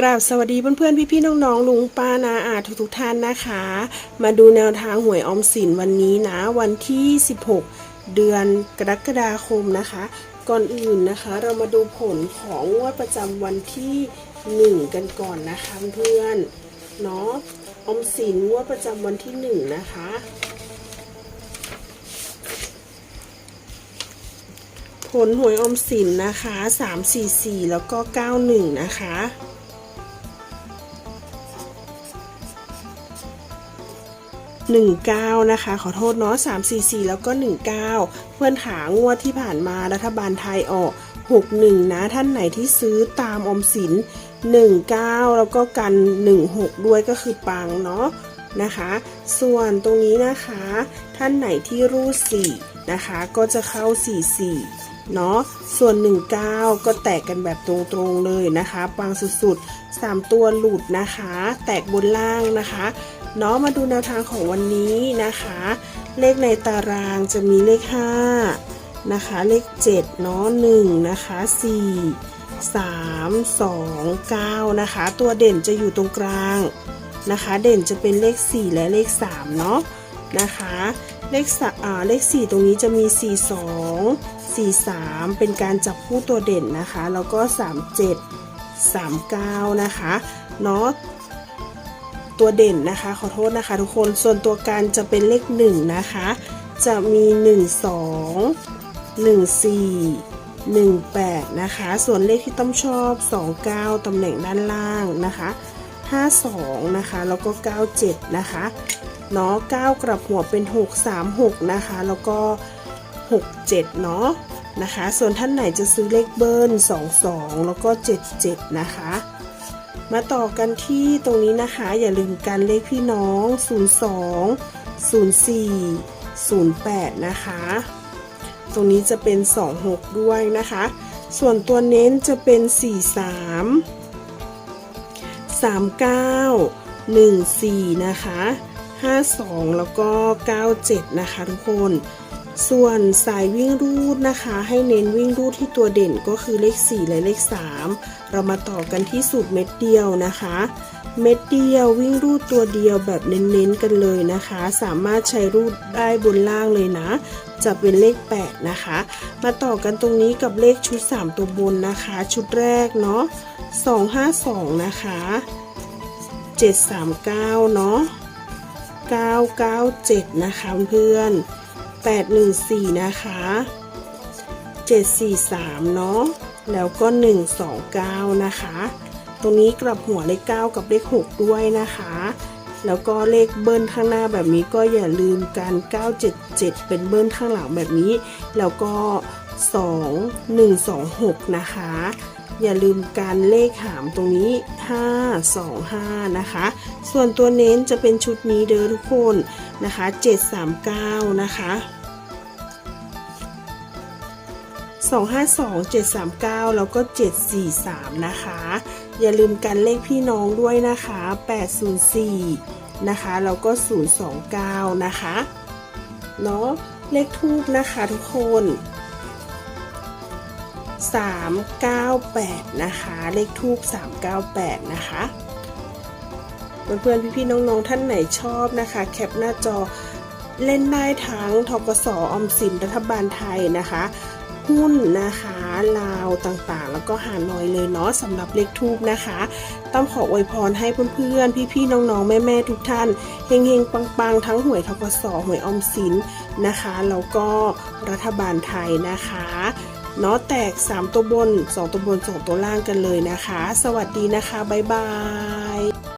กราบสวัสดีเพื่อนๆพี่ๆน้องๆลุงป้านาอาทุกๆท่านนะคะ มาดูแนวทางหวยออมสินวันนี้นะ วันที่ 16 เดือนกรกฎาคมนะคะ ก่อนอื่นนะคะ เรามาดูผลของงวดประจำวันที่ 1 กันก่อนนะคะเพื่อนเนาะออมสินงวดประจำวันที่ 1 นะคะผลหวยออมสินนะคะ 344 แล้วก็ 91 นะคะ 19 นะคะ ขอโทษเนาะ344 แล้วก็ 19 เพื่อนขางวดที่ผ่านมารัฐบาลไทยออก 61 นะท่านไหนที่ซื้อตามอมสิน 19 แล้วก็กัน 16 ด้วยก็คือปังเนาะนะคะ ส่วนตรงนี้นะคะ ท่านไหนที่รูด4นะคะก็จะเข้า 44เนาะส่วน 19 ก็แตกกันแบบตรงๆเลยนะคะปังสุดๆ 3 ตัวหลุดนะคะ แตกบนล่างนะคะ เนาะมาดูแนวทางของวันนี้นะคะ เลขในตารางจะมีเลข 5 นะคะ เลข 7 เนาะ1นะคะ 4 3 2 9 นะคะ ตัวเด่นจะอยู่ตรงกลางนะคะ เด่นจะเป็นเลข 4 และเลข 3 เนาะนะคะ เลขสอ่าเลข 4 ตรงนี้จะมี 4 2 4 3 เป็นการจับคู่ตัวเด่นนะคะ แล้วก็ 3 7 3 9 นะคะเนาะ ตัวเด่นนะคะ ขอโทษนะคะ ทุกคนส่วนตัวการจะเป็นเลข1นะคะ จะมี 1 2 1 4 1 8 นะคะ ส่วนเลขที่ต้องชอบ 29 ตำแหน่งด้านล่างนะคะ 52 นะคะ แล้วก็ 97 นะคะเนาะ9กลับหัวเป็น 636 นะคะ แล้วก็ 67 เนาะนะคะ ส่วนท่านไหนจะซื้อเลขเบิ้ล 22 แล้วก็ 77 นะคะ มาต่อกันที่ตรงนี้นะคะ อย่าลืมกันเลขพี่น้อง 02 04 08 นะคะ ตรงนี้จะเป็น 26 ด้วยนะคะ ส่วนตัวเน้นจะเป็น 43 39 14 นะคะ 52 แล้วก็ 97 นะคะทุกคน ส่วนสายวิ่งรูดนะคะ ให้เน้นวิ่งรูดที่ตัวเด่นก็คือเลข 4 และเลข 3 เรามาต่อกันที่สูตรเม็ดเดียวนะคะ เม็ดเดียววิ่งรูดตัวเดียวแบบเน้นๆกันเลยนะคะ สามารถใช้รูดได้บนล่างเลยนะจะเป็นเลข 8 นะคะ มาต่อกันตรงนี้กับเลขชุด 3 ตัวบนนะคะ ชุดแรกเนาะ252 นะคะ 739 เนาะ997 นะคะเพื่อน 814 นะคะ 743 เนาะแล้วก็ 129 นะคะ ตรงนี้กลับหัวเลข 9 กับเลข 6 ด้วยนะคะ แล้วก็เลขเบิ้ลข้างหน้าแบบนี้ก็อย่าลืมกัน 977 เป็นเบิ้ลข้างหลังแบบนี้ แล้วก็ 2 126 นะคะ อย่าลืมการเลขหามตรงนี้ 5 2 5 นะคะ ส่วนตัวเน้นจะเป็นชุดนี้เด้อทุกคนนะคะ 739 นะคะ252 739 แล้วก็ 743 นะคะ อย่าลืมกันเลขพี่น้องด้วยนะคะ 804 นะคะ แล้วก็ 029 นะคะ เนาะเลขทูบนะคะทุกคน 398 นะคะ เลขทูบ398 นะคะเพื่อนๆพี่ๆน้องๆท่านไหนชอบนะคะ แคปหน้าจอเล่นได้ทั้งทกสออมสินรัฐบาลไทยนะคะ หุ้นนะคะลาวต่างๆ แล้วก็หานอยเลยเนาะสำหรับเลขทูบนะคะ ต้องขออวยพรให้เพื่อนๆพี่ๆน้องๆ แม่ๆทุกท่านเฮงๆ ปังๆ ทั้งหวยทกสหวยออมสินนะคะแล้วก็รัฐบาลไทยนะคะ น็อตแตก 3 ตัวบน 2 ตัวบน 2 ตัวล่างกันเลยนะคะ สวัสดีนะคะ บ๊ายบาย